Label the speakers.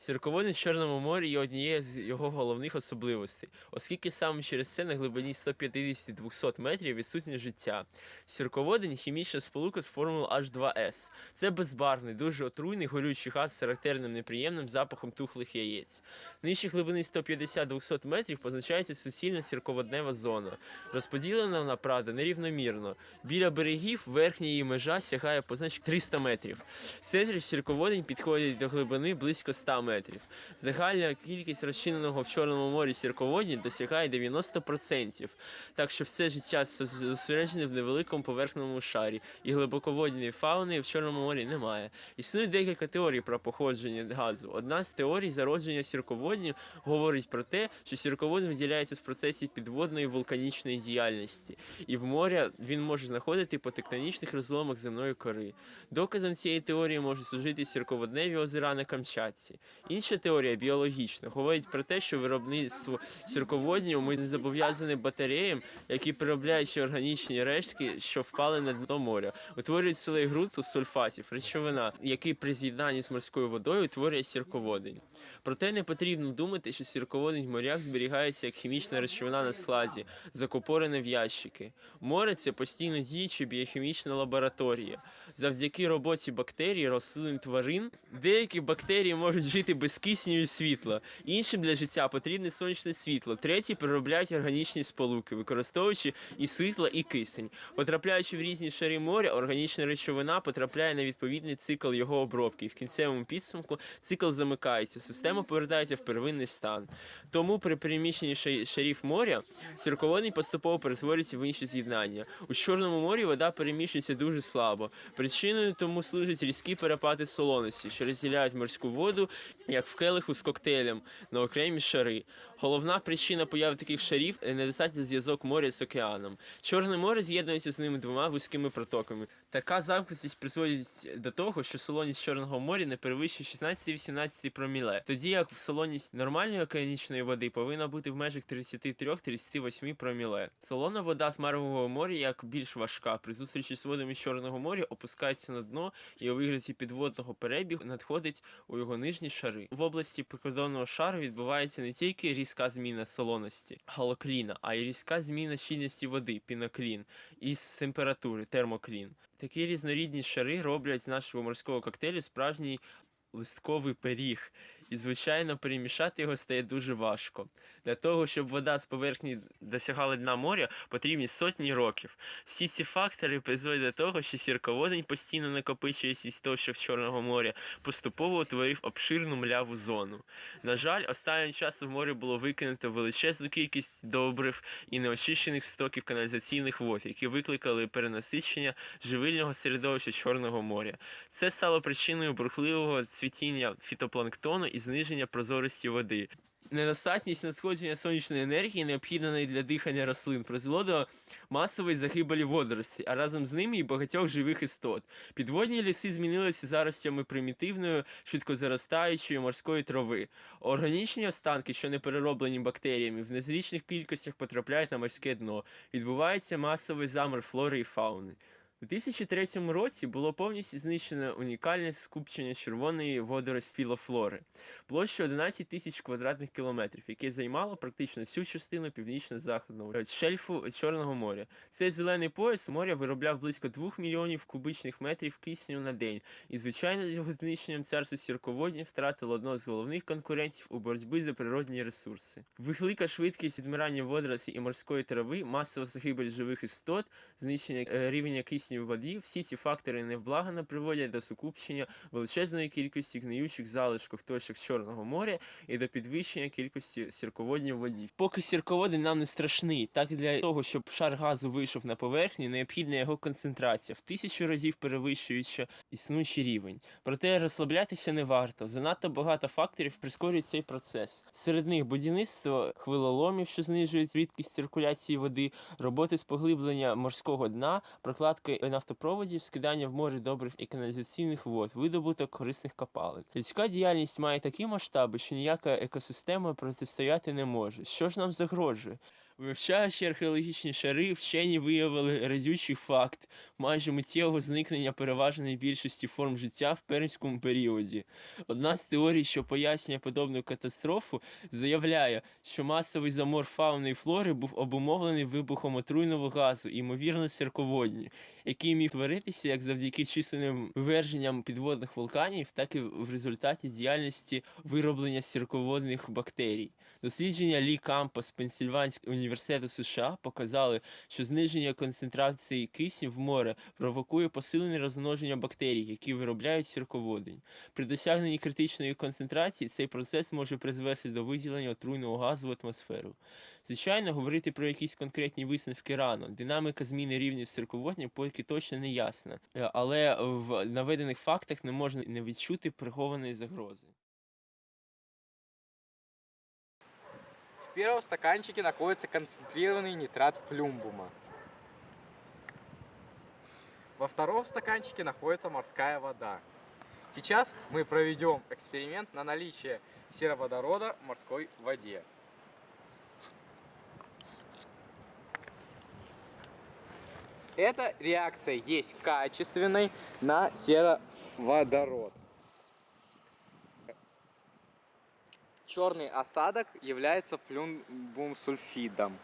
Speaker 1: Сірководень в Чорному морі є однією з його головних особливостей, оскільки саме через це на глибині 150-200 метрів відсутнє життя. Сірководень хімічна сполука з формулою H2S. Це безбарвний, дуже отруйний горючий газ з характерним неприємним запахом тухлих яєць. Нижче глибини 150-200 метрів позначається суцільна сірководнева зона. Розподілена вона, правда, нерівномірно. Біля берегів верхня її межа сягає позначок 300 метрів. В центрі сірководень підходить до глибини близько 100 метрів. Загальна кількість розчиненого в Чорному морі сірководні досягає 90%, так що все життя зосереджене в невеликому поверхневому шарі, і глибоководної фауни в Чорному морі немає. Існує декілька теорій про походження газу. Одна з теорій зародження сірководнів говорить про те, що сірководень виділяється в процесі підводної вулканічної діяльності, і в моря він може знаходити по тектонічних розломах земної кори. Доказом цієї теорії можуть служити сірководневі озера на Камчатці. Інша теорія біологічна говорить про те, що виробництво сірководнів ми не зобов'язані батареям, які переробляючи органічні рештки, що впали на дно моря, утворюють силей ґрунту з сульфатів, речовина, який при з'єднанні з морською водою утворює сірководень. Проте не потрібно думати, що сірководень в морях зберігається як хімічна речовина на складі, закупорена в ящики. Море це постійно діюча біохімічна лабораторія. Завдяки роботі бактерій, рослин, тварин, деякі бактерії можуть жити без кисню і світла. Іншим для життя потрібне сонячне світло. Треті переробляють органічні сполуки, використовуючи і світло, і кисень. Потрапляючи в різні шари моря, органічна речовина потрапляє на відповідний цикл його обробки. І в кінцевому підсумку цикл замикається, система повертається в первинний стан. Тому при переміщенні шарів моря сірководний поступово перетворюється в інші з'єднання. У Чорному морі вода переміщується дуже слабо. Причиною тому служать різкі перепади солоності, що розділяють морську воду, як в келиху з коктейлем, на окремі шари. Головна причина появи таких шарів недостатній зв'язок моря з океаном. Чорне море з'єднується з ними двома вузькими протоками. Така замкнутість призводить до того, що солоність Чорного моря не перевищує 16-18 проміле, тоді як солоність нормальної океанічної води повинна бути в межах 33-38 проміле. Солона вода з Марвового моря, як більш важка, при зустрічі з водами Чорного моря опускається на дно і у вигляді підводного перебігу надходить у його нижні шари. В області прикордонного шару відбувається не тільки різка зміна солоності галокліна, а й різка зміна щільності води піноклін із температури термоклін. Такі різнорідні шари роблять з нашого морського коктейлю справжній листковий пиріг, і звичайно перемішати його стає дуже важко. Для того, щоб вода з поверхні досягала дна моря, потрібні сотні років. Всі ці фактори призводять до того, що сірководень постійно накопичується із товщах Чорного моря, поступово утворив обширну мляву зону. На жаль, останнім часом в море було викинуто величезну кількість добрив і неочищених стоків каналізаційних вод, які викликали перенасичення живильного середовища Чорного моря. Це стало причиною бурхливого цвітіння фітопланктону зниження прозорості води. Недостатність надходження сонячної енергії, необхідної для дихання рослин, призвело до масової загибелі водоростей, а разом з ними і багатьох живих істот. Підводні ліси змінилися заростями примітивної, швидкозаростаючої морської трави. Органічні останки, що не перероблені бактеріями, в незрічних кількостях потрапляють на морське дно. Відбувається масовий замер флори і фауни. У 2003 році було повністю знищено унікальне скупчення червоної водорості філофлори площею 11 тисяч квадратних кілометрів, яке займало практично всю частину північно-західного шельфу Чорного моря. Цей зелений пояс моря виробляв близько 2 мільйонів кубичних метрів кисню на день, і звичайно з його знищенням царство сірководні втратило одного з головних конкурентів у боротьбі за природні ресурси. Велика швидкість відмирання водорості і морської трави, масова загибель живих істот, знищення е, рівня кисню в воді, всі ці фактори невблагано приводять до сукупчення величезної кількості гниючих залишків точок Чорного моря і до підвищення кількості сірководнів в воді. Поки сірководень нам не страшний, так для того, щоб шар газу вийшов на поверхню, необхідна його концентрація в тисячу разів перевищуючи існуючий рівень. Проте розслаблятися не варто. Занадто багато факторів прискорюють цей процес. Серед них будівництво хвилоломів, що знижують швидкість циркуляції води, роботи з поглиблення морського дна, прокладки нафтопроводів, скидання в море добрих і каналізаційних вод, видобуток корисних копалин. Людська діяльність має такі масштаби, що ніяка екосистема протистояти не може. Що ж нам загрожує? Вивчаючи археологічні шари, вчені виявили разючий факт майже миттєвого зникнення переважної більшості форм життя в пермському періоді. Одна з теорій, що пояснює подобну катастрофу, заявляє, що масовий замор фауни і флори був обумовлений вибухом отруйного газу, ймовірно, сірководні, який міг творитися як завдяки численним виверженням підводних вулканів, так і в результаті діяльності вироблення сірководних бактерій. Дослідження Лі Кампа з Пенсільванського університету США показали, що зниження концентрації кисню в море провокує посилене розмноження бактерій, які виробляють сірководень. При досягненні критичної концентрації цей процес може призвести до виділення отруйного газу в атмосферу. Звичайно, говорити про якісь конкретні висновки рано. Динаміка зміни рівнів сірководня поки точно не ясна, Е, але в наведених фактах не можна не відчути прихованої загрози.
Speaker 2: В первом стаканчике находится концентрированный нитрат плюмбума. Во втором стаканчике находится морская вода. Сейчас мы проведем эксперимент на наличие сероводорода в морской воде. Эта реакция есть качественной на сероводород. Черный осадок является плюмбум сульфидом.